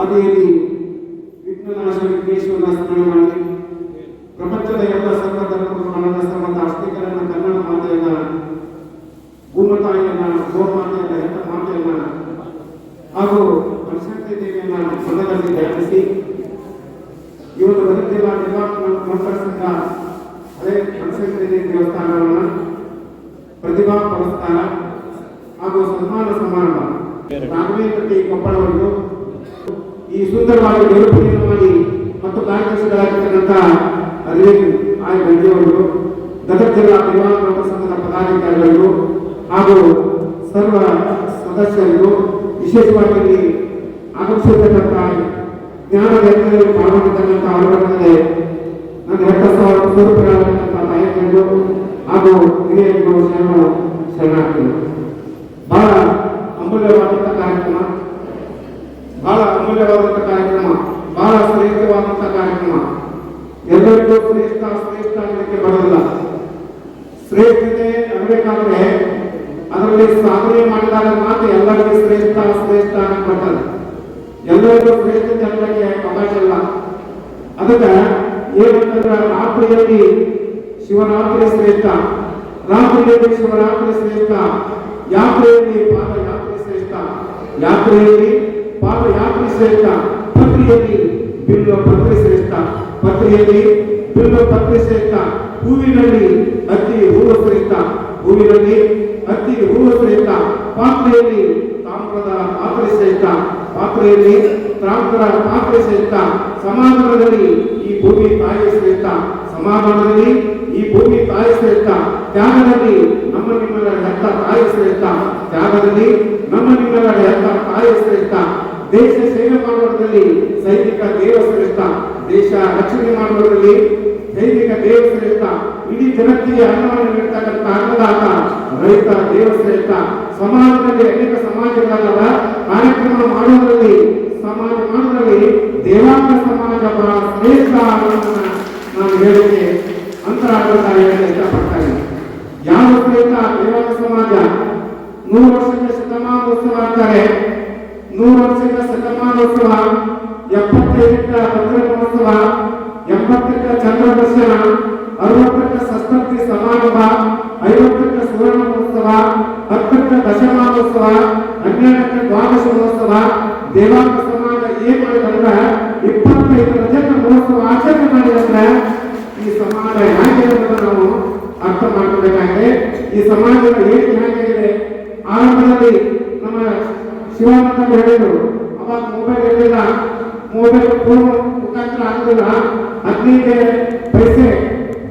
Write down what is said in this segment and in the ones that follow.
ಆದಿಯಲ್ಲಿ ವಿಘ್ನನಾಶ ವಿಘ್ನೇಶ್ವರನ ಸ್ಮರಣೆ ಮಾಡಿ, ಪ್ರಪಂಚದ ಎಲ್ಲ ಸರ್ವ ಧರ್ಮಗಳು ಮತ್ತು ಅಸ್ತಿಕರನ್ನ ಕನ್ನಡ ಮಾತೆಯನ್ನ ಭೂಮತಾಯಿಯನ್ನ ಗೋಮಾತೆಯನ್ನ ಹೆತ್ತ ಮಾತೆಯನ್ನ ಹಾಗೂ ಬನಶಂಕರಿ ದೇವಿಯನ್ನ ಮನದಲ್ಲಿ ಧ್ಯಾನಿಸಿ, ಇವತ್ತು ಸಂಘ ಹಳೆ ಬನಶಂಕರಿ ದೇವಿ ಪ್ರತಿಭಾ ಪುರಸ್ಕಾರ ಹಾಗೂ ಸನ್ಮಾನ ಸಮಾರಂಭ. ರಾಘವೇಂದ್ರಟ್ಟಿ ಕೊಪ್ಪಳವರೆಗೂ ಈ ಸುಂದರವಾಗಿ ನಿರೂಪಣೆ ಮಾಡಿ ಮತ್ತು ಕಾರ್ಯದರ್ಶಿಗಳಾಗಿರ್ತಕ್ಕಂಥ ಅರವಿಂದ್ ಆಯ್ ಗಂಜಿಯವರಿಗೂ ಗದಗ ಜಿಲ್ಲಾ ನೌಕರ ಸಂಘದ ಪದಾಧಿಕಾರಿಗಳು ಹಾಗೂ ಸರ್ವ ಸದಸ್ಯರಿಗೂ ವಿಶೇಷವಾಗಿ ಆಗಮಿಸಿರ್ತಕ್ಕಂಥ ಜ್ಞಾನ ವ್ಯಕ್ತಿಗಳು ಪಾಲ್ಗೊಂಡಿರ್ತಕ್ಕಂಥ ಅವರೊಂದಿಗೆ ನನ್ನ ಹೆತ್ತ ಸಾವಿರ ಸ್ವರೂಪಗಳಾಗಿರ್ತಕ್ಕಂಥ ನಾಯಕರಿಗೂ ಹಾಗೂ ಹಿರಿಯರಿಗೂ ಶರಣ ಶರಣಾರ್ಥಿಗಳು. ಬಹಳ ಅಮೂಲ್ಯವಾದ ಅಮೂಲ್ಯವಾದಂಥ ಕಾರ್ಯಕ್ರಮ, ಬಹಳ ಶ್ರೇಷ್ಠವಾದಂಥ ಕಾರ್ಯಕ್ರಮ. ಎಲ್ಲರಿಗೂ ಶ್ರೇಷ್ಠ ಶ್ರೇಷ್ಠ ಅನ್ನೋದಕ್ಕೆ ಬರೋದಿಲ್ಲ. ಶ್ರೇಷ್ಠತೆ ಅನ್ಬೇಕಾದ್ರೆ ಅದರಲ್ಲಿ ಸಾಧನೆ ಮಾಡಿದಾಗ ಮಾತ್ರ ಎಲ್ಲರಿಗೂ ಶ್ರೇಷ್ಠ ಶ್ರೇಷ್ಠ ಅನ್ನಕ್ ಬರ್ತದೆ ಎಲ್ಲರಿಗೂ ಶ್ರೇಷ್ಠತೆ ಅನ್ನೋಕ್ಕೆ ಅವಕಾಶ ಇಲ್ಲ. ಅದಕ್ಕೆ ಏನಂತಂದ್ರೆ ರಾತ್ರಿಯಲ್ಲಿ ಶಿವರಾತ್ರಿ ಶ್ರೇಷ್ಠ, ರಾತ್ರಿಯಲ್ಲಿ ಶಿವರಾತ್ರಿ ಶ್ರೇಷ್ಠ, ಯಾತ್ರೆಯಲ್ಲಿ ಪಾದಯಾತ್ರೆ ಶ್ರೇಷ್ಠ. ಯಾತ್ರೆಯಲ್ಲಿ ಪಾದಯಾತ್ರೆ ಶ್ರೇಷ್ಠ ಪತ್ರಿಯಲ್ಲಿ ಬಿಲ್ವ ಪತ್ರೆ ಶ್ರೇಷ್ಠ ಪತ್ರಿಯಲ್ಲಿ ಬಿಲ್ವ ಪತ್ರೆ ಶ್ರೇಷ್ಠ ಹೂವಿನಲ್ಲಿ ಅತಿ ಹೂವ ಶ್ರೇಷ್ಠ ಹೂವಿನಲ್ಲಿ ಅತಿ ಹೂವ ಶ್ರೇಷ್ಠ ಪಾತ್ರೆಯಲ್ಲಿ ತಾಮ್ರದ ಪಾತ್ರೆ ಶ್ರೇಷ್ಠ ಪಾತ್ರೆಯಲ್ಲಿ ತಾಮ್ರದ ಪಾತ್ರೆ ಶ್ರೇಷ್ಠ ಸಮಾಧಾನದಲ್ಲಿ ಈ ಭೂಮಿ ತಾಯಿ ಶ್ರೇಷ್ಠ ಸಮಾಧಾನದಲ್ಲಿ ಈ ಭೂಮಿ ತಾಯಿ ಶ್ರೇಷ್ಠ ತ್ಯಾಗದಲ್ಲಿ ನಮ್ಮ ನಿಮ್ಮೆಲ್ಲರ ಹೆತ್ತ ತಾಯಿ ಶ್ರೇಷ್ಠ ತ್ಯಾಗದಲ್ಲಿ ನಮ್ಮ ನಿಮ್ಮೆಲ್ಲರ ಹೆತ್ತ ತಾಯಿ ಶ್ರೇಷ್ಠ ದೇಶ ಸೇವೆ ಮಾಡುವುದರಲ್ಲಿ ಸೈನಿಕ ದೇವ ಶ್ರೇಷ್ಠ ದೇಶ ರಕ್ಷಣೆ ಮಾಡುವುದರಲ್ಲಿ ಸೈನಿಕ ದೇವ ಶ್ರೇಷ್ಠ ಇಡೀ ಜಗತ್ತಿಗೆ ಅನ್ನವನ್ನು ನೀಡ್ತಕ್ಕಂಥ ಅನ್ನದಾತ, ರೈತ ದೇವ ಶ್ರೇಷ್ಠ ಸಮಾಜದಲ್ಲಿ ಅನೇಕ ಸಮಾಜಗಳಲ್ಲದ ಕಾರ್ಯಕ್ರಮ ಮಾಡುವುದರಲ್ಲಿ ಸಮಾಜ ಮಾಡುವುದರಲ್ಲಿ ದೇವಾಂಗ ಸಮಾಜ ಬಹಳ ಶ್ರೇಷ್ಠ ಅನ್ನೋದನ್ನ ನಾನು ಹೇಳಿಕೆ ಅಂತರಾಳದ ಹೇಳಲು ಯಾವ ಶ್ರೇಷ್ಠ ದೇವಾಂಗ ಸಮಾಜ? ನೂರು ವರ್ಷಕ್ಕೆ ಶತಮಾನೋತ್ಸವ ಅಂತಾರೆ ನೂರು ವರ್ಷದ ಶತಮಾನೋತ್ಸವ ಎಪ್ಪತ್ತೈದಕ್ಕ ಭದ್ರ ಮಹೋತ್ಸವ ಎಂಬತ್ತಕ್ಕ ಚಂದ್ರ ದರ್ಶನ ಅರವತ್ತಕ್ಕ ಸಸ್ತಪ್ತಿ ಸಮಾರಂಭ ಐವತ್ತಕ್ಕ ಸುವರ್ಣ ಮಹೋತ್ಸವ ಹತ್ತಕ್ಕ ದಶಮಾನೋತ್ಸವ ಹನ್ನೆರಡಕ್ಕ ದ್ವಾದಶ ಮಹೋತ್ಸವ ದೇವಾಂಗ ಸಮಾಜ ಏನ್ ಮಾಡಿದಂದ್ರ ಇಪ್ಪತ್ತೈದು ರಜಕ ಮಹೋತ್ಸವ ಆಚರಣೆ ಮಾಡಿದಂದ್ರ ಈ ಸಮಾಜ ಹೇಗೆ ಅನ್ನೋದನ್ನ ನಾವು ಅರ್ಥ ಮಾಡ್ಕೋಬೇಕಾಗಿದೆ ಈ ಸಮಾಜದ ಏನು ಹೇಗಿದೆ ಆರಂಭದಲ್ಲಿ ನಮ್ಮ ಶಿವಾನಂದ ಹೇಳಿದರು ಅವಾಗ ಮೊಬೈಲ್ ಇರಲಿಲ್ಲ ಮೊಬೈಲ್ ಫೋನ್ ಮುಖಾಂತರ ಆಗಲಿಲ್ಲ ಹದಿನೈದು ಪೈಸೆ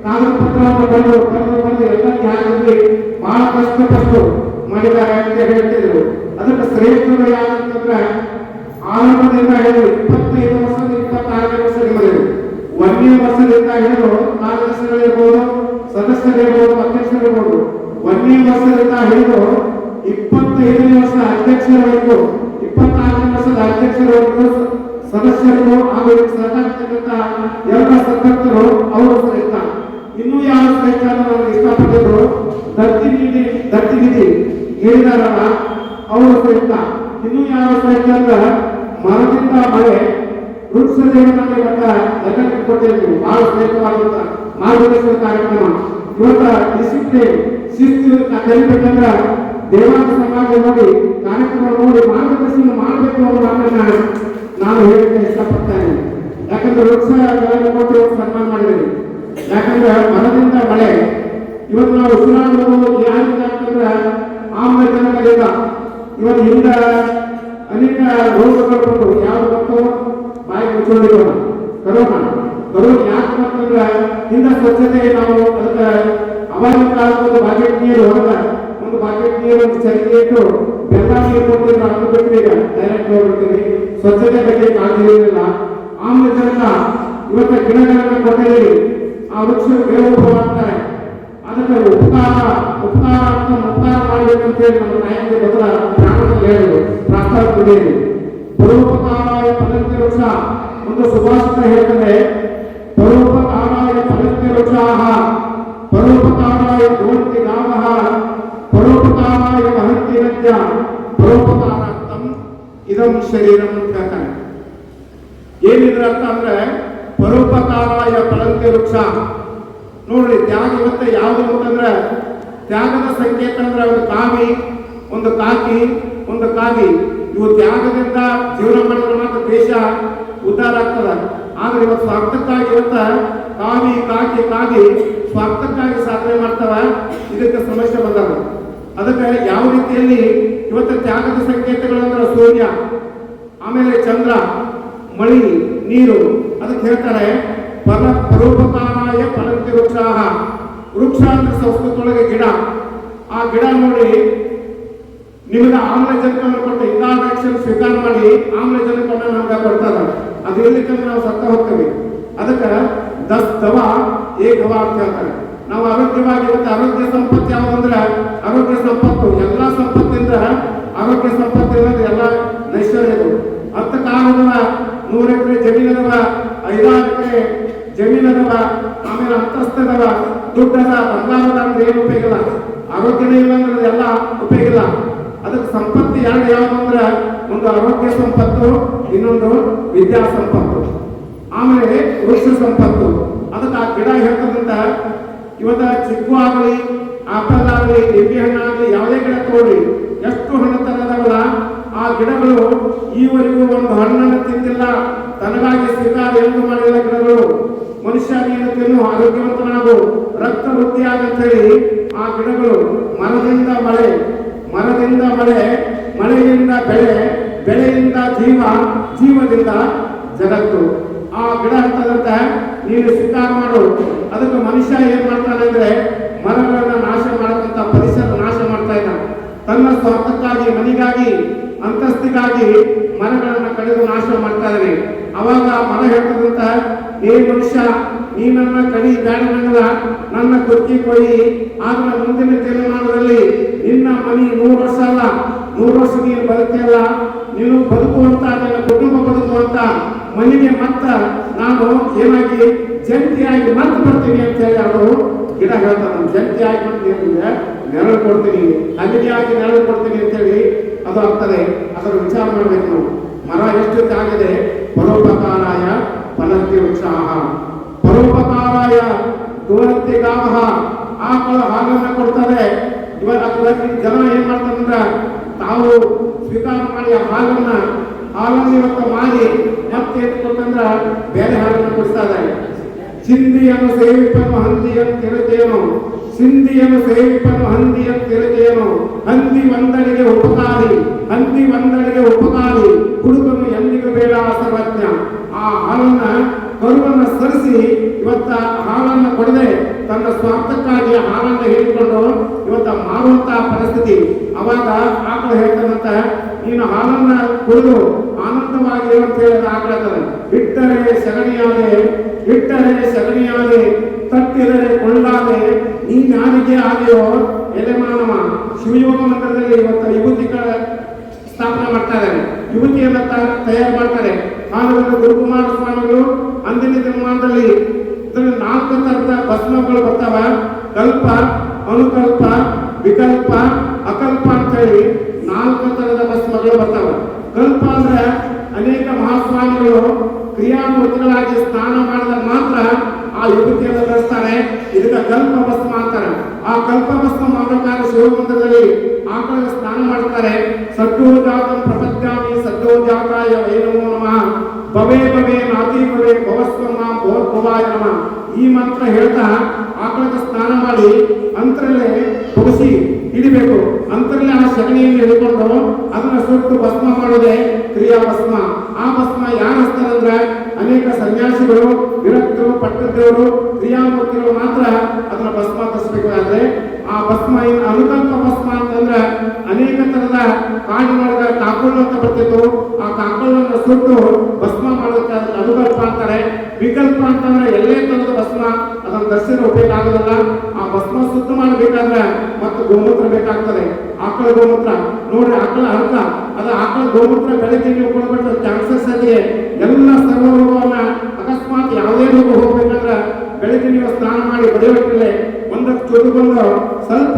ಕಾಗದ ಪತ್ರವನ್ನು ಬಂದು ಬರೆದು ಬಂದು ಎಲ್ಲ ಧ್ಯಾನದಲ್ಲಿ ಬಹಳ ಕಷ್ಟಪಟ್ಟು ಮಾಡಿದ್ದಾರೆ ಅಂತ ಹೇಳ್ತಿದ್ರು. ಅದಕ್ಕೆ ಶ್ರೇಷ್ಠರು ಯಾರಂತಂದ್ರೆ ಆರಂಭದಿಂದ ಹಿಡಿದು ಇಪ್ಪತ್ತೈದು ವರ್ಷದ ಇಪ್ಪತ್ತಾರನೇ ವರ್ಷ ನಿಮ್ಮದು ಒಂದನೇ ವರ್ಷದಿಂದ ಹಿಡಿದು ಕಾರ್ಯದರ್ಶಿಗಳಿರ್ಬೋದು ಸದಸ್ಯರಿರ್ಬೋದು, ಅಧ್ಯಕ್ಷರಿರ್ಬೋದು, ಒಂದನೇ ವರ್ಷದಿಂದ ಹಿಡಿದು ಇಪ್ಪತ್ತೈದನೇ ವರ್ಷದ ಅಧ್ಯಕ್ಷರವರೆಗೂ, ಇಪ್ಪತ್ತಾರನೇ ವರ್ಷದ ಅಧ್ಯಕ್ಷರವರೆಗೂ ಸದಸ್ಯರು ಹಾಗೂ ಸಹಕರಿಸತಕ್ಕಂಥ ಎಲ್ಲ ಸದಸ್ಯರು ಅವರು ಸಹಿತ ಇನ್ನೂ ಯಾವ ಸಹಿತ ಇಷ್ಟಪಟ್ಟಿದ್ರು ದತ್ತಿ ನಿಧಿ ದತ್ತಿ ನಿಧಿ ಹೇಳಿದಾರಲ್ಲ ಅವರು ಸಹಿತ ಇನ್ನೂ ಯಾವ ಸಹಿತ ಅಂದ್ರೆ ಮರದಿಂದ ಮಳೆ ವೃಕ್ಷದೇವನಲ್ಲಿ ಮಟ್ಟ ಲೆಕ್ಕಕ್ಕೆ ಕೊಟ್ಟಿರ್ತೀವಿ ಬಹಳ ಸ್ನೇಹಿತವಾದಂತ ಮಾರ್ಗದರ್ಶನ ಕಾರ್ಯಕ್ರಮ. ಇವತ್ತ ಡಿಸಿಪ್ಲಿನ್ ಶಿಸ್ತು ಕಲಿಬೇಕಂದ್ರ ದೇವಾಂಗ ಸಮಾಜ ನೋಡಿ ಕಾರ್ಯಕ್ರಮ ನೋಡಿ, ಮಾರ್ಗದರ್ಶನ ಮಾಡಬೇಕು ಮಾತನ್ನ ನಾನು ಹೇಳಕ್ಕೆ ಇಷ್ಟಪಡ್ತೇನೆ ಯಾಕಂದ್ರೆ ವೃಕ್ಷಗಳನ್ನು ಕೊಟ್ಟು ಸನ್ಮಾನ ಮಾಡಿದ್ದೀನಿ. ಯಾಕಂದ್ರೆ ಮರದಿಂದ ಮಳೆ. ಇವತ್ತು ನಾವು ಉಸಿರಾಡುವುದು ಯಾರಿಂದ ಅಂತಂದ್ರೆ ಆಮ್ಲಜನಕದಿಂದ. ಇವತ್ತು ಹಿಂದ ಅನೇಕ ರೋಗಗಳು ಬಂದು ಯಾವ್ದು ಬಂತು? ಬಾಯಿ ಮುಚ್ಕೊಂಡಿರೋಣ ಕರೋನಾ. ಕರೋನಾ ಯಾಕೆ ಅಂತಂದ್ರೆ ಹಿಂದ ಸ್ವಚ್ಛತೆ ನಾವು ಅದಕ್ಕೆ ಅವಾಗಿನ ಕಾಲದ ಒಂದು ಬಾಕೆಟ್ ನೀರು ಹೊರಗ ಒಂದು ನೀರನ್ನು ಚರಿಗೆ ಇಟ್ಟು ಬೆಲ್ಲ ನೀರು ಕೊಟ್ಟಿದ್ರು ಅದು ಬಿಟ್ಟು ಈಗ ಡೈರೆಕ್ಟ್ ಹೋಗ್ಬಿಡ್ತೀವಿ. ಸ್ವಚ್ಛತೆ ಬಗ್ಗೆ ಕಾಳಜಿ ಇರಲಿಲ್ಲ ಆಮ್ಲಜನಕ ಇವತ್ತು ಗಿಡಗಳನ್ನು ಕೊಟ್ಟಿದ್ದೀವಿ. ಆ ವೃಕ್ಷ ಮಾಡ್ತಾರೆ ಅದಕ್ಕೆ ಉಪಕಾರ ಉಪಕಾರ ಅಂತ ಉಪಕಾರ ಮಾಡಬೇಕು ಅಂತ ಹೇಳಿ ನಮ್ಮ ನಾಯಕರಿಗೆ ಬದಲ ಪ್ರಾಣದಲ್ಲಿ ಹೇಳಿದ್ರು. ಪ್ರಾಸ್ತಾವ ಪರೋಪಕಾರಾಯ ಫಲಂತಿ ವೃಕ್ಷ. ಒಂದು ಸುಭಾಷಿತ ಹೇಳ್ತದೆ ಪರೋಪಕಾರಾಯ ಫಲಂತಿ ವೃಕ್ಷಾಹ ಪರೋಪಕಾರಾಯ ಗೋಂತಿ ಗಾವಃ ಪರೋಪಕಾರಾಯ ವಹಂತಿ ನದ್ಯ ಪರೋಪಕಾರಾರ್ಥಂ ಇದಂ ಶರೀರಂ ಅಂತ ಹೇಳ್ತಾನೆ. ಅರ್ಥ ಅಂದ್ರೆ ಪರೋಪಕಾರಾಯ ಫಲಂತೆ ವೃಕ್ಷ. ನೋಡ್ರಿ, ತ್ಯಾಗ ಇವತ್ತೆ ಯಾವುದು ಅಂತಂದ್ರೆ ತ್ಯಾಗದ ಸಂಕೇತ ಅಂದ್ರೆ ಒಂದು ಕಾವಿ, ಒಂದು ಕಾಕಿ, ಒಂದು ಕಾಗಿ ಇವು ತ್ಯಾಗದಿಂದ ಜೀವನ ಮಾಡಿದ್ರೆ ಮಾತ್ರ ದೇಶ ಉದ್ಧಾರ ಆಗ್ತದ. ಆದ್ರೆ ಇವತ್ತು ಸ್ವಾರ್ಥಕ್ಕಾಗಿ ಇವತ್ತ ಕಾವಿ, ಕಾಕಿ, ಕಾಗಿ ಸ್ವಾರ್ಥಕ್ಕಾಗಿ ಸಾಧನೆ ಮಾಡ್ತಾವ. ಇದಕ್ಕೆ ಸಮಸ್ಯೆ ಬಂದಾಗ ಅದಕ್ಕೆ ಯಾವ ರೀತಿಯಲ್ಲಿ ಇವತ್ತು ತ್ಯಾಗದ ಸಂಕೇತಗಳು ಅಂದ್ರೆ ಸೂರ್ಯ, ಆಮೇಲೆ ಚಂದ್ರ, ಮಳಿ, ನೀರು, ಅದಕ್ಕೆ ಹೇಳ್ತಾರೆ ಪರ ಪರೋಪಕಾರಾಯ ಫಲಂತಿ ವೃಕ್ಷಾಹ. ವೃಕ್ಷ ಅಂದ್ರೆ ಸಂಸ್ಕೃತೊಳಗೆ ಗಿಡ. ಆ ಗಿಡ ನೋಡಿ ನಿಮಗೆ ಆಮ್ಲಜನಕವನ್ನು ಕೊಟ್ಟು ಇಂಗಾಲಡೈಆಕ್ಸೈಡ್ ಸ್ವೀಕಾರ ಮಾಡಿ ಆಮ್ಲಜನಕವನ್ನು ನಮ್ಗೆ ಕೊಡ್ತಾರೆ. ಅದು ಇರ್ಲಿಕ್ಕಂದ್ರೆ ನಾವು ಸತ್ತ ಹೋಗ್ತೇವೆ. ಅದಕ್ಕೆ ದಸ್ತವ ಏಕವ ಅಂತ ಹೇಳ್ತಾರೆ ನಾವು ಆರೋಗ್ಯವಾಗಿ ಆರೋಗ್ಯ ಸಂಪತ್ತು ಯಾವುದಂದ್ರೆ ಆರೋಗ್ಯ ಸಂಪತ್ತು, ಎಲ್ಲ ಸಂಪತ್ತಿಂದ, ಆರೋಗ್ಯ ಸಂಪತ್ತು ಇರೋದು ಎಲ್ಲ ನೈಶ್ವರ್ಯದು ಅಂತ ಕಾಲದವ ನೂರ ಎಕರೆ ಜಮೀನದವ ಐದಾರು ಎಕರೆ ಜಮೀನದವ ಆಮೇಲೆ ಅಂತಸ್ತದವ ದುಡ್ಡದ ಬಂಗಾರದ ಅಂದ್ರೆ ಏನು ಉಪಯೋಗ ಇಲ್ಲ. ಆರೋಗ್ಯನೇ ಇಲ್ಲ ಅಂದ್ರೆ ಎಲ್ಲ ಉಪಯೋಗ ಇಲ್ಲ. ಅದಕ್ಕೆ ಸಂಪತ್ತು ಎರಡು ಯಾವುದು ಅಂದ್ರೆ ಒಂದು ಆರೋಗ್ಯ ಸಂಪತ್ತು, ಇನ್ನೊಂದು ವಿದ್ಯಾ ಸಂಪತ್ತು. ಆಮೇಲೆ ವೃಕ್ಷ ಸಂಪತ್ತು. ಅದಕ್ಕೆ ಆ ಗಿಡ ಹೇಳ್ತದಂತ ಇವತ್ತ ಚಿಕ್ಕು ಆಗಲಿ ಆಪಲ್ ಆಗಲಿ ನಿಂಬೆ ಹಣ್ಣಾಗಲಿ ಯಾವುದೇ ಗಿಡ ತಗೊಳ್ಳಿ ಎಷ್ಟು ಹಣ್ಣು ತರದವಲ್ಲ, ಆ ಗಿಡಗಳು ಈವರೆಗೂ ಒಂದು ಹಣ್ಣನ್ನು ತಿಂದಿಲ್ಲ. ತನಗಾಗಿ ಸ್ವೀಕಾರ ಎಂದು ಮಾಡಿದ ಗಿಡಗಳು. ಮನುಷ್ಯ ನೀನು ತಿನ್ನು, ಆರೋಗ್ಯವಂತನಾಗು, ರಕ್ತ ವೃದ್ಧಿಯಾಗಂತ ಹೇಳಿ ಆ ಗಿಡಗಳು ಮರದಿಂದ ಮಳೆ ಮರದಿಂದ ಮಳೆ, ಮಳೆಯಿಂದ ಬೆಳೆ, ಬೆಳೆಯಿಂದ ಜೀವ, ಜೀವದಿಂದ ಜಗತ್ತು. ಆ ಗಿಡ ಅಂತದಂತ ನೀನು ಸ್ವೀಕಾರ ಮಾಡು. ಅದಕ್ಕೆ ಮನುಷ್ಯ ಏನ್ ಮಾಡ್ತಾನೆ ಅಂದ್ರೆ ಮರಗಳನ್ನ ನಾಶ ಮಾಡತಕ್ಕಂತ ಪರಿಸರ ನಾಶ ಮಾಡ್ತಾ ಇದ್ದಾನೆ ತನ್ನ ಸ್ವಾರ್ಥಕ್ಕಾಗಿ, ಮನೆಗಾಗಿ, ಅಂತಸ್ತಿಗಾಗಿ ಮರಗಳನ್ನ ಕಡಿದು ನಾಶ ಮಾಡ್ತಾ ಇದ್ದಾನೆ. ಅವಾಗ ಮರ ಹೇಳ್ತದಂತ ಏ ಮನುಷ್ಯ, ನೀ ನನ್ನ ಕಡಿ ನನಗ ನನ್ನ ಕೊಚ್ಚಿ ಕೊಯ್ಯಿ ಆದ್ರೆ ಮುಂದಿನ ತೆಲೆಮಾನದಲ್ಲಿ ನಿನ್ನ ಮನೆ ನೂರು ವರ್ಷ ಅಲ್ಲ. ನೂರು ವರ್ಷ ನೀನು ಬದುಕಿಲ್ಲ ನೀನು ಬದುಕುವಂತ ನಿನ್ನ ಕುಟುಂಬ ಬದುಕುವಂತ ಮನೆಗೆ ಮತ್ತ ನಾನು ಏನಾಗಿ ಜಂಟಿಯಾಗಿ ಮತ್ತೆ ಬರ್ತೀನಿ ಅಂತ ಹೇಳಿ ಅವರು ಗಿಡ ಹೇಳ್ತಾನೆ. ಜಂಟಿಯಾಗಿ ನಿಮಗೆ ನೆರಳು ಕೊಡ್ತೀನಿ ಅಗದಿಯಾಗಿ ನೆರಳು ಕೊಡ್ತೀನಿ ಅಂತ ಹೇಳಿ ಅದು ಆಗ್ತದೆ. ಅದರ ವಿಚಾರ ಮಾಡಬೇಕು ಮರ ಎಷ್ಟು ಆಗಿದೆ? ಪರೋಪಕಾರಾಯ ಫಲಂತಿ ಉತ್ಸಾಹ ಪರೋಪಕಾರಾಯ ದುರಂತಿ ಗಾಮಹ ಆಕಳು ಹಾಲನ್ನ ಕೊಡ್ತಾರೆ ಇವಾಗ ಜನ ಏನ್ ಮಾಡ್ತಾರಂದ್ರ ತಾವು ಸ್ವೀಕಾರ ಮಾಡಿ ಆ ಹಾಲನ್ನ ಹಾಲನ್ನು ಇವತ್ತು ಮಾಡಿ ಮತ್ತೆ ಏನ್ ಕೊಟ್ಟಂದ್ರ ಬೇರೆ ಹಾಲನ್ನು ಕೊಡಿಸ್ತಾ ಇದ್ದಾರೆ. ಸಿಂಧಿಯನ್ನು ಸೇವಿಪನು ಹಂದಿಯನ್ನು ತಿರುಚೇನು ಸಿಂಧಿಯನ್ನು ಸೇವಿಪನು ಹಂದಿಯನ್ನು ತಿರುಚೇನು ಹಂದಿ ಒಂದಡಿಗೆ ಉಪಕಾರಿ, ಹಂದಿ ಒಂದಡಿಗೆ ಉಪಕಾರಿ. ಹುಡುಗನು ಎಂದಿಗೂ ಬೇಡ ಸರ್ವಜ್ಞ. ಆ ಹಾಲನ್ನ ಕರುವನ್ನ ಸರಿಸಿ ಇವತ್ತ ಹಾಲನ್ನು ಕೊಡದೆ ತನ್ನ ಸ್ವಾರ್ಥಕ್ಕಾಗಿ ಆನಂದ ಹೇಳಿಕೊಂಡು ಇವತ್ತ ಮಾರುವಂತಹ ಪರಿಸ್ಥಿತಿ. ಅವಾಗ ಆಕಳು ಹೇಳ್ತಾನಂತ ನೀನು ಹಾಲನ್ನ ಕುಡಿದು ಆನಂದವಾಗಿ ಅಂತ ಹೇಳಿದ ಆಕಳ ಬಿಟ್ಟರೆ ಸಗಣಿಯಾದೆ ಬಿಟ್ಟರೆ ಸಗಣಿಯಾದೆ, ತಟ್ಟಿದರೆ ಕೊಳ್ಳಾದೆ ನೀ ನಾನಿಗೆ ಆಗಿಯೋ ಎಲೆ ಮಾನವ ಶಿವಯೋಗ ಮಂದಿರದಲ್ಲಿ ಇವತ್ತು ಯುವತಿಗಳ ಸ್ಥಾಪನೆ ಮಾಡ್ತಾರೆ ಯುವತಿಯನ್ನ ತಯಾರು ಮಾಡ್ತಾರೆ. ಆನಂದ ಗುರುಕುಮಾರ ಸ್ವಾಮಿಗಳು ಅಂದಿನ ದಿನಮಾನದಲ್ಲಿ ನಾಲ್ಕು ತರದ ಭಸ್ಮಗಳು ಬರ್ತಾವ. ಕಲ್ಪ, ಅನುಕಲ್ಪ, ವಿಕಲ್ಪ, ಅಕಲ್ಪ ಅಂತ ಹೇಳಿ ನಾಲ್ಕು ತರದ ಭಸ್ಮಗಳು ಬರ್ತಾವ. ಕಲ್ಪ ಅಂದ್ರೆ ಅನೇಕ ಮಹಾಸ್ವಾಮಿಗಳು ಕ್ರಿಯಾಮೂರ್ತಿಗಳಾಗಿ ಸ್ನಾನ ಮಾಡಿದಾಗ ಮಾತ್ರ ಆ ಯುವತಿಯನ್ನು ಧರಿಸ್ತಾರೆ. ಇದಕ್ಕೆ ಕಲ್ಪ ಭಸ್ಮ ಅಂತಾರೆ. ಆ ಕಲ್ಪ ಭಸ್ಮ ಮಾಡಬೇಕಾದ ಶಿವಮಂದಿರದಲ್ಲಿ ಆಕಳ ಸ್ನಾನ ಮಾಡ್ತಾರೆ. ಸದ್ದೋ ಜಾತಂ ಪ್ರಪದ್ಯಾಮಿ ಸದ್ದೋ ಜಾತಾಯ ವೈ ನಮೋ ನಮಃ ಭವೇ ಭವೇ ನಾತಿ ಭವೇ ಭವಸ್ವಮ ಭವದ್ಭವಾಯ ನಮ. ಈ ಮಂತ್ರ ಹೇಳ್ತಾ ಆಕಳಕ್ಕೆ ಸ್ನಾನ ಮಾಡಿ ಅಂತರಲ್ಲೇ ಹೊಗಸಿ ಹಿಡಿಬೇಕು ಅಂತರಲ್ಲೇ ಆ ಸಗಣಿಯನ್ನು ಹಿಡ್ಕೊಂಡು ಅದನ್ನ ಸುಟ್ಟು ಭಸ್ಮ ಮಾಡಿದೆ ಕ್ರಿಯಾ ಭಸ್ಮ. ಆ ಭಸ್ಮ ಯಾರು ಹಚ್ತಾರಂದ್ರೆ ಅನೇಕ ಸನ್ಯಾಸಿಗಳು, ವಿರಕ್ತರು ಪಟ್ಟದೇವರು ಕ್ರಿಯಾಮೂರ್ತಿಗಳು ಮಾತ್ರ ಅದನ್ನ ಭಸ್ಮ ಹಚ್ಬೇಕಾದ್ರೆ ಆ ಭಸ್ಮ ಏನು ಅನುಕಲ್ಪ ಭಸ್ಮ ಅಂತಂದ್ರೆ ಅನೇಕ ತರದ ಕಾಡಿನೊಳಗ ಕಾಕೋಲು ಅಂತ ಬರ್ತಿತ್ತು. ಆ ಕಾಕುಳನ್ನ ಸುಟ್ಟು ಭಸ್ಮ ಮಾಡುತ್ತೆ ಅನುಕಲ್ಪ ಅಂತಾರೆ. ವಿಕಲ್ಪ ಅಂತಂದ್ರೆ ಎಲ್ಲೇ ತರದ ಭಸ್ಮ, ಅದನ್ನ ದರ್ಶನ ಉಪಯೋಗ ಆ ಭಸ್ಮ ಸುತ್ತ ಮಾಡಬೇಕಂದ್ರೆ ಮತ್ತು ಗೋಮೂತ್ರ ಬೇಕಾಗ್ತದೆ. ಆಕಳ ಗೋಮೂತ್ರ. ನೋಡ್ರಿ, ಆಕಳ ಅರ್ಥ ಅದು ಆಕಳ ಗೋಮೂತ್ರ ಬೆಳಗ್ಗೆ ನೀವು ಕೊಡ್ಬಿಟ್ರೆ ಚಾನ್ಸಸ್ ಆಗಿದೆ ಎಲ್ಲ ಸರ್ವ ರೋಗವನ್ನ ಅಕಸ್ಮಾತ್ ಯಾವುದೇ ರೋಗ ಹೋಗ್ಬೇಕಂದ್ರೆ ಬೆಳಗ್ಗೆ ನೀವು ಸ್ನಾನ ಮಾಡಿ ಬಡಿಯೋಟ್ಟಿಲ್ಲ ಒಂದು ಚೊಲುಗೊಂಡು ಸ್ವಲ್ಪ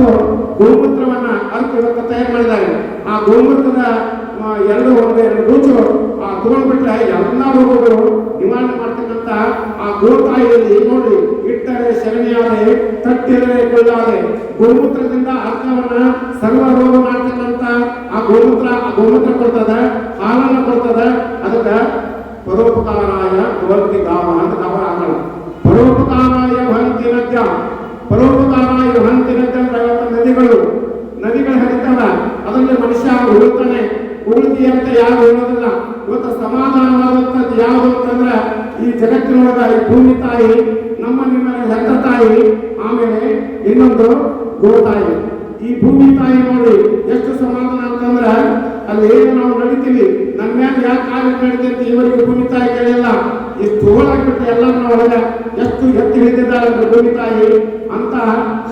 ಗೋಮೂತ್ರವನ್ನ ಅರ್ಥ ಇವತ್ತು ತಯಾರು ಮಾಡಿದ್ದಾರೆ. ಆ ಗೋಮೂತ್ರದ ಎರಡು, ಒಂದು, ಎರಡು ಗೋಚು, ಆ ತಗೊಂಡ್ಬಿಟ್ರೆ ಎಲ್ಲ ರೋಗಗಳು ನಿವಾರಣೆ ಮಾಡ್ತಕ್ಕಂತ ಆ ಗೋತಾಯಿಯಲ್ಲಿ ನೋಡಿ ಇಟ್ಟರೆ ಶರಣಿಯಾದೆ ತಟ್ಟಿದರೆ ಕೊಳ್ಳಾದೆ ಗೋಮೂತ್ರದಿಂದ ಅರ್ಥವನ್ನ ಸರ್ವ ರೋಗ ಮಾಡ್ತಕ್ಕಂತ ಆ ಗೋಮೂತ್ರ ಆ ಗೋಮೂತ್ರ ಕೊಡ್ತದ? ಹಾಲನ್ನ ಕೊಡ್ತದ? ಅದಕ್ಕೆ ಪರೋಪಕಾರಾಯ ಭವಂತಿ ಗಾಮ ಅಂತ ಗಾವ ಆಗಲ್ಲ ಪರೋಪಕಾರಾಯ ಭವಂತಿ ನದ್ಯ ನದಿಗಳು ನದಿಗಳು ಹರಿತಾವ ಅದರಲ್ಲಿ ಮನುಷ್ಯ ಉಳುತ್ತಾನೆ ಉಳಿದಿ ಅಂತ ಯಾರು ಹೇಳೋದಿಲ್ಲ ಇವತ್ತು ಸಮಾಧಾನವಾದಂಥದ್ದು ಯಾವುದು ಅಂತಂದ್ರೆ ಈ ಜಗತ್ತಿನೊಳಗ ಈ ಭೂಮಿ ತಾಯಿ, ನಮ್ಮ ನಿಮ್ಮ ಹೆತ್ತ ತಾಯಿ, ಆಮೇಲೆ ಇನ್ನೊಂದು ಗೋತಾಯಿ ಈ ಭೂಮಿ ತಾಯಿ ನೋಡಿ ಎಷ್ಟು ಸಮಾಧಾನ ಅಂತಂದ್ರೆ ಅಲ್ಲಿ ಏನು ನಾವು ನಡಿತೀವಿ? ನಮ್ಮ ಯಾಕೆ ಕಾರ್ಯ ನಡೀತಿ ಇವರಿಗೆ ಭೂಮಿ ತಾಯಿ ಕೇಳಿಲ್ಲ ಈ ತೋಳಾಗ್ಬಿಟ್ಟು ಎಲ್ಲರನ್ನ ಒಳಗೆ ಎಷ್ಟು ಎತ್ತಿ ಹಿಡಿದಿದ್ದಾಳೆ ಅಂದ್ರೆ ಭೂಮಿ ತಾಯಿ ಅಂತ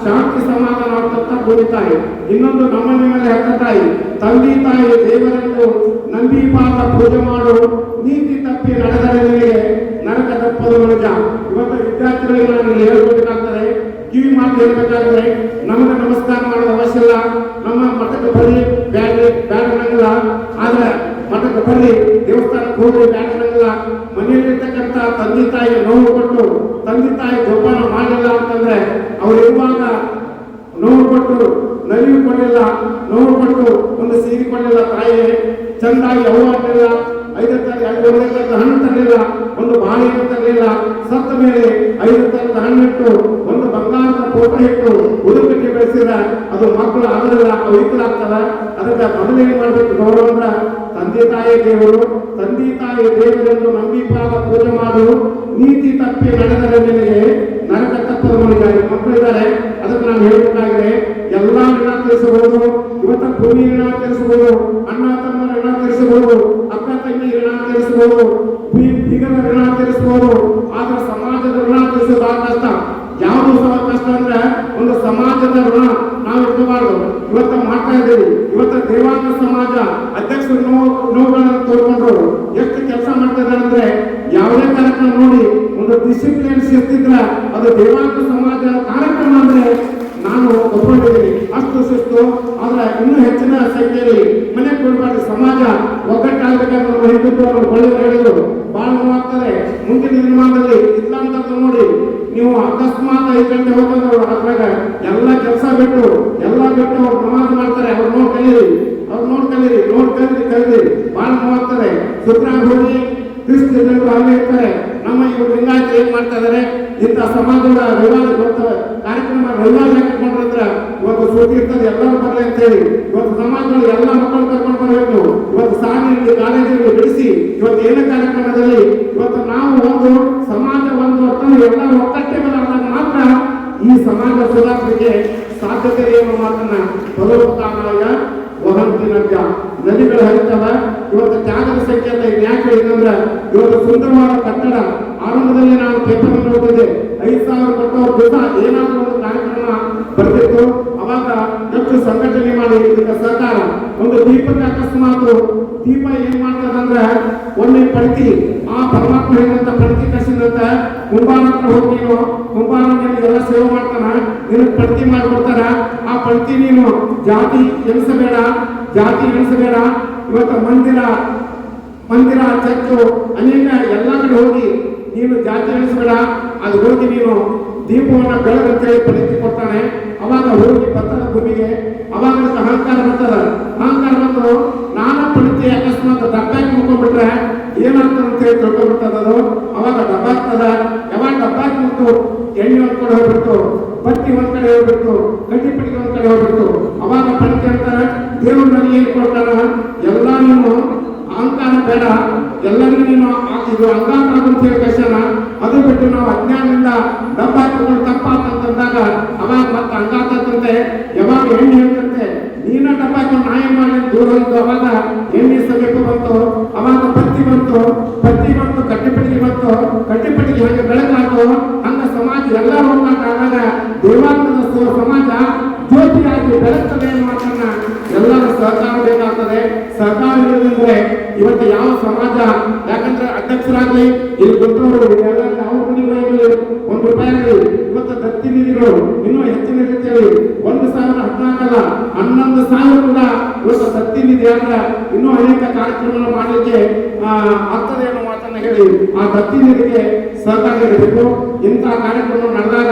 ಶಾಂತಿ ಸಮಾಧಾನ ಆಗ್ತಂತ ಭೂಮಿ ತಾಯಿ. ಇನ್ನೊಂದು ನಮ್ಮ ನಿಮ್ಮಲ್ಲಿ ಹೆತ್ತ ತಾಯಿ, ತಂದಿ ತಾಯಿ ದೇವರನ್ನು ನಂಬಿ ಪಾದ ಪೂಜೆ ಮಾಡು ನೀತಿ ತಪ್ಪಿ ನಡೆದರೆ ನಿನಗೆ ನರಕ ತಪ್ಪದು ಮನುಜ ಇವತ್ತು ವಿದ್ಯಾರ್ಥಿಗಳಿಗೆ ನಾನು ಹೇಳ್ಬೇಕಾಗ್ತದೆ, ಕಿವಿ ಮಾತು ಹೇಳ್ಬೇಕಾದ್ರೆ ನಮಗೆ ನಮಸ್ಕಾರ ಮಾಡೋದು ಅವಶ್ಯ ಇಲ್ಲ. ನಮ್ಮ ಮಠಕ್ಕೆ ಬರಲಿ ಬ್ಯಾಡ್ರಿ ಅನ್ನಂಗಿಲ್ಲ ಆದ್ರೆ ಮಠಕ್ಕೆ ಬರಲಿ ದೇವಸ್ಥಾನಕ್ಕೆ ಹೋಗ್ರಿ ಬ್ಯಾಡ ಅನ್ನಂಗಿಲ್ಲ ಮನೆಯಲ್ಲಿರ್ತಕ್ಕಂಥ ತಂದೆ ತಾಯಿಗೆ ನೋವು ಕೊಟ್ಟು ತಂದೆ ತಾಯಿ ಜೋಪಾನ ಮಾಡಲಿಲ್ಲ ಅಂತಂದ್ರೆ ಅವ್ರು ಇರುವಾಗ ನೋವು ಕೊಟ್ಟು ನಲಿವು ಕೊಡಲಿಲ್ಲ ನೋವು ಕೊಟ್ಟು ಒಂದು ಸೀರೆ ಕೊಡಲಿಲ್ಲ ತಾಯಿ ಚಂದಾಗಿ ಅವ್ವ ಅನ್ನಲಿಲ್ಲ ಐದು ತರ ಐದು ಒಂದೇ ತರದ ಹಣ್ಣು ತರಲಿಲ್ಲ ಒಂದು ಬಾಳೆಹಣ್ಣು ತರಲಿಲ್ಲ ಸತ್ತ ಮೇಲೆ ಐದು ತರದ ಹಣ್ಣಿಟ್ಟು ಒಂದು ಬಂಗಾರದ ಫೋಟೋ ಇಟ್ಟು ಉದುರುಗಟ್ಟಿ ಬೆಳೆಸಿದ್ರೆ ಅದು ಮಕ್ಕಳು ಆಗಲಿಲ್ಲ ವೈದ್ಯರಾಗ್ತದ, ಅದಕ್ಕೆ ಮೊದಲು ಮಾಡ್ಬೇಕು ಗೌರವ ಅಂದ್ರೆ ತಂದೆ ತಾಯಿ ದೇವರು, ತಂದೆ ತಾಯಿ ದೇವರನ್ನು ನಂಬಿ ಪಾಲ ಪೂಜೆ ಮಾಡು, ನೀತಿ ತಪ್ಪಿ ನಡೆದರೆ ನಿನಗೆ ನರಕ ತಪ್ಪದ ಮಕ್ಕಳು ಮಕ್ಕಳಿದ್ದಾರೆ ಅದಕ್ಕೆ ನಾನು ಹೇಳಬೇಕಾಗಿದೆ, ಎಲ್ಲ ಋಣ ತಿಳಿಸಬಹುದು ಇವತ್ತ ಭೂಮಿ ಋಣ ತಿಳಿಸಬಹುದು ಅಣ್ಣ ತಮ್ಮನ ಋಣ ತಿಳಿಸಬಹುದು ಅಕ್ಕ ತಂಗಿ ಋಣ ತಿಳಿಸಬಹುದು ಬೀಗರ ಋಣ ತೀರಿಸಬಹುದು ಆದ್ರೆ ಸಮಾಜದ ಋಣ ತಿಳಿಸೋದು ಕಷ್ಟ. ಯಾವುದು ಸಹ ಕಷ್ಟ ಅಂದ್ರೆ ಒಂದು ಸಮಾಜದ ಋಣ. ನಾವು ಇಟ್ಕೋಬಾರ್ದು ಇವತ್ತು ಮಾಡ್ತಾ ಇದ್ದೀವಿ ಇವತ್ತು ದೇವಾಂಗ ಸಮಾಜ ಅಧ್ಯಕ್ಷರು ನೋವು ನೋವುಗಳನ್ನು ತೋರ್ಕೊಂಡ್ರು. ಎಷ್ಟು ಕೆಲಸ ಮಾಡ್ತಾ ಇದ್ದಾರೆ ಅಂದ್ರೆ ಯಾವುದೇ ಕಾರ್ಯಕ್ರಮ ನೋಡಿ ಒಂದು ಡಿಸಿಪ್ಲಿನ್ ಶಿಸ್ತಿದ್ರ ಅದು ದೇವಾಂಗ ಸಮಾಜ ಕಾರ್ಯಕ್ರಮ ಅಂದ್ರೆ ನಾನು ಒಪ್ಕೊಂಡಿದ್ದೀನಿ ಅಷ್ಟು ಶಿಸ್ತು ಆದ್ರೆ ಇನ್ನೂ ಹೆಚ್ಚಿನ ಸಂಖ್ಯೆಯಲ್ಲಿ ಮನೆ ಕೊಡಬಾರ್ದು ಸಮಾಜ ಒಗ್ಗಟ್ಟಾಗಬೇಕಾದ್ರೆ ನಮ್ಮ ಒಳ್ಳೆಯದು ಹೇಳಿದ್ರು. ಬಹಳ ನೋವಾಗ್ತದೆ ಮುಂದಿನ ದಿನಮಾನದಲ್ಲಿ ಇಸ್ಲಾಂ ನೋಡಿ ನೀವು ಅಕಸ್ಮಾತ್ ಐದು ಗಂಟೆ ಹೋಗ್ತಂದ್ರೆ ಅದ್ರಾಗ ಎಲ್ಲ ಕೆಲಸ ಬಿಟ್ಟು ಎಲ್ಲ ಬಿಟ್ಟು ಅವ್ರು ನಮಾಜ್ ಮಾಡ್ತಾರೆ, ಅವ್ರು ನೋಡ್ ಕಲೀರಿ, ಅವ್ರು ನೋಡ್ ಕಲೀರಿ ನೋಡ್ ಕಲೀರಿ ಕಲೀರಿ. ಬಹಳ ನೋವಾಗ್ತದೆ. ಸುಪ್ರಾಗ ಹೋಗಿ ಕ್ರಿಸ್ತ ಜನರು ಇರ್ತಾರೆ. ನಮ್ಮ ಇವರು ಲಿಂಗಾಯತ ಏನ್ ಮಾಡ್ತಾ ಇದಾರೆ? ಇಂಥ ಸಮಾಜದ ರವಿವಾರ ಬರ್ತವೆ. ಕಾರ್ಯಕ್ರಮ ರವಿವಾರ ಕಟ್ಕೊಂಡ್ರೆ ಇವತ್ತು ಸೂಟಿ ಇರ್ತದೆ ಎಲ್ಲರೂ ಬರಲಿ ಅಂತ ಹೇಳಿ. ಇವತ್ತು ಸಮಾಜದಲ್ಲಿ ಎಲ್ಲ ಮಕ್ಕಳು ಕರ್ಕೊಂಡು ಬರಬೇಕು. ಇವತ್ತು ಸಾಲಿನಲ್ಲಿ ಕಾಲೇಜಲ್ಲಿ ಬಿಡಿಸಿ, ಇವತ್ತು ಏನೇ ಕಾರ್ಯಕ್ರಮದಲ್ಲಿ, ಇವತ್ತು ನಾವು ಒಂದು ಸಮಾಜ ಒಂದು ಅಂತ ಎಲ್ಲ ಮಾತ್ರ ಈ ಸಮಾಜ ಸುಧಾರಣೆಗೆ ಸಾಧ್ಯತೆ ಏನು ಮಾತನ್ನ ಪದೋಪಕಾರಾಯ ವಹಂತಿ ನದ್ಯ ನದಿಗಳು ಹರಿತವ, ಇವತ್ತು ತ್ಯಾಗದ ಸಂಕೇತ ಯಾಕೆ ಹೇಳಿದಂದ್ರೆ ಇವತ್ತು ಸುಂದರವಾದ ಕಟ್ಟಡ ಆರಂಭದಲ್ಲಿ ನಾನು ಪೇಪರ್ ನೋಡ್ತಿದ್ದೆ. ಐದು ಸಾವಿರ ಕೊಟ್ಟವ್ರ ದಿವಸ ಏನಾದ್ರೂ ಒಂದು ಕಾರ್ಯಕ್ರಮ ಬರ್ತಿತ್ತು ಅವಾಗ ಹೆಚ್ಚು ಸಂಘಟನೆ ಮಾಡಿ ಇದಕ್ಕೆ ಸರ್ಕಾರ. ಒಂದು ದೀಪಕ್ಕೆ ಅಕಸ್ಮಾತ್ ದೀಪ ಏನ್ ಮಾಡ್ತದಂದ್ರೆ ಒಳ್ಳೆ ಪ್ರತಿ ಆ ಪರಮಾತ್ಮ ಏನಂತ ಪ್ರತಿ ಕಸಿದಂತ ಕುಂಬಾರ ಹತ್ರ ಹೋಗಿ ನೀನು ಎಲ್ಲ ಸೇವೆ ಮಾಡ್ತಾನ, ನಿನಗೆ ಪ್ರತಿ ಮಾಡ್ಕೊಡ್ತಾರ ಆ ಪ್ರತಿ ನೀನು ಜಾತಿ ಎಣಿಸಬೇಡ ಜಾತಿ ಎಣಿಸಬೇಡ, ಇವತ್ತು ಮಂದಿರ ಮಂದಿರ ಚರ್ಚು, ಅನೇಕ ಎಲ್ಲ ಕಡೆ ಹೋಗಿ ನೀನು ಜಾತಿ ಎಣಿಸಬೇಡ, ಅದು ಹೋಗಿ ನೀನು ದೀಪವನ್ನ ಬೆಳಗಂತೇಳಿ ಪ್ರತಿ ಕೊಡ್ತಾನೆ, ಅವಾಗ ಹೋಗಿ ಭತ್ತದ ಭೂಮಿಗೆ, ಅವಾಗ ಅಹಂಕಾರ ಬರ್ತದ ಅಹಂಕಾರ ಬಂದು ಪಡಿತಿ ಅಕಸ್ಮಾತ್ ಡಬ್ಬಾಗಿ ಮುಕ್ಕೊಂಡ್ಬಿಟ್ರೆ ಏನಾಗ್ತದೆ ಅಂತ ಹೇಳಿ ತಿಳ್ಕೊಂಡ್ಬಿಡ್ತದ ಅದು? ಅವಾಗ ಡಬ್ಬ ಆಗ್ತದ ಯಾವಾಗ ಡಬ್ಬಾಗಿ ಮುಟ್ಟು ಎಣ್ಣೆ ಒಂದ್ ಕಡೆ ಹೋಗ್ಬಿಟ್ಟು ಬಟ್ಟಿ ಒಂದ್ ಕಡೆ ಹೋಗ್ಬಿಟ್ಟು ಕಟ್ಟಿ ಪಟ್ಟಿಗೆ ಒಂದ್ ಕಡೆ ಹೋಗ್ಬಿಟ್ಟು ಅವಾಗ ಪಡಿತಿ ಅಂತಾರೆ, ದೇವ್ರು ನನಗೆ ಏನ್ ಕೊಡ್ತಾನ? ಎಲ್ಲ ನೀನು ಅಹಂಕಾರ ಬೇಡ, ಎಲ್ಲರಿಗೂ ನೀನು ಇದು ಅಂಗಾಂಗ ಅಂತ ಹೇಳಿ ಕಳ್ಸೋಣ ಅದು ಬಿಟ್ಟು ನಾವು ಅಜ್ಞಾನದಿಂದ ಡಬ್ಬ ಹಾಕಿಕೊಂಡು ತಪ್ಪಾತಂತಂದಾಗ ಅವಾಗ ಮತ್ತೆ ಅಂಗಾತಂತೆ ಯಾವಾಗ ಎಣ್ಣೆ ಹಾಕೊಂಡು ನಾ ಏನ್ ಮಾಡಿ ದೂರ ಹೋಯ್ತು ಅವಾಗ ಎಣ್ಣೆ ಸಮೀಪ ಬಂತು, ಅವಾಗ ಪತ್ತಿ ಬಂತು ಪತ್ತಿ ಬಂತು, ಕಟ್ಟಿಪಟ್ಟಿಗೆ ಬಂತು, ಕಟ್ಟಿಪಟ್ಟಿಗೆ ಹಾಗೆ ಬೆಳಕಾತು. ಅನ್ನ ಸಮಾಜ ಎಲ್ಲ ಹೋಗ್ಬೇಕಾದಾಗ ದೇವಾಂಗದ ಸಮಾಜ ಜ್ಯೋತಿಯಾಗಿ ಬೆಳಗ್ತದೆ ಅನ್ನೋ ಮಾತನ್ನ ಎಲ್ಲರ ಸಹಕಾರ ಬೇಕಾಗ್ತದೆ. ಸಹಕಾರ ಇಲ್ಲದಂದ್ರೆ ಇವತ್ತು ಯಾವ ಸಮಾಜ, ಯಾಕಂದ್ರೆ ಅಧ್ಯಕ್ಷರಾಗ್ಲಿ, ಇಲ್ಲಿ ಗೊತ್ತವರು ಯಾವ ಒಂದು ರೂಪಾಯಿ ಆಗಲಿ, ಇವತ್ತು ದತ್ತಿ ನಿಧಿಗಳು, ಇನ್ನೂ ಹೆಚ್ಚಿನ ರೀತಿಯಲ್ಲಿ ಒಂದು ಸಾವಿರ ಹನ್ನೊಂದು ಸಾವಿರ ಕೂಡ ಇವತ್ತು ಸತ್ತಿನಿದೆ ಅಂದ್ರೆ ಇನ್ನೂ ಅನೇಕ ಕಾರ್ಯಕ್ರಮಗಳನ್ನು ಮಾಡಲಿಕ್ಕೆ ಆಗ್ತದೆ ಅನ್ನೋ ಮಾತನ್ನ ಹೇಳಿ ಆ ದತ್ತಿನಿಧಿಗೆ ಸಹಕಾರ ನೀಡಬೇಕು ಇಂತಹ ಕಾರ್ಯಕ್ರಮ ನಡೆದಾಗ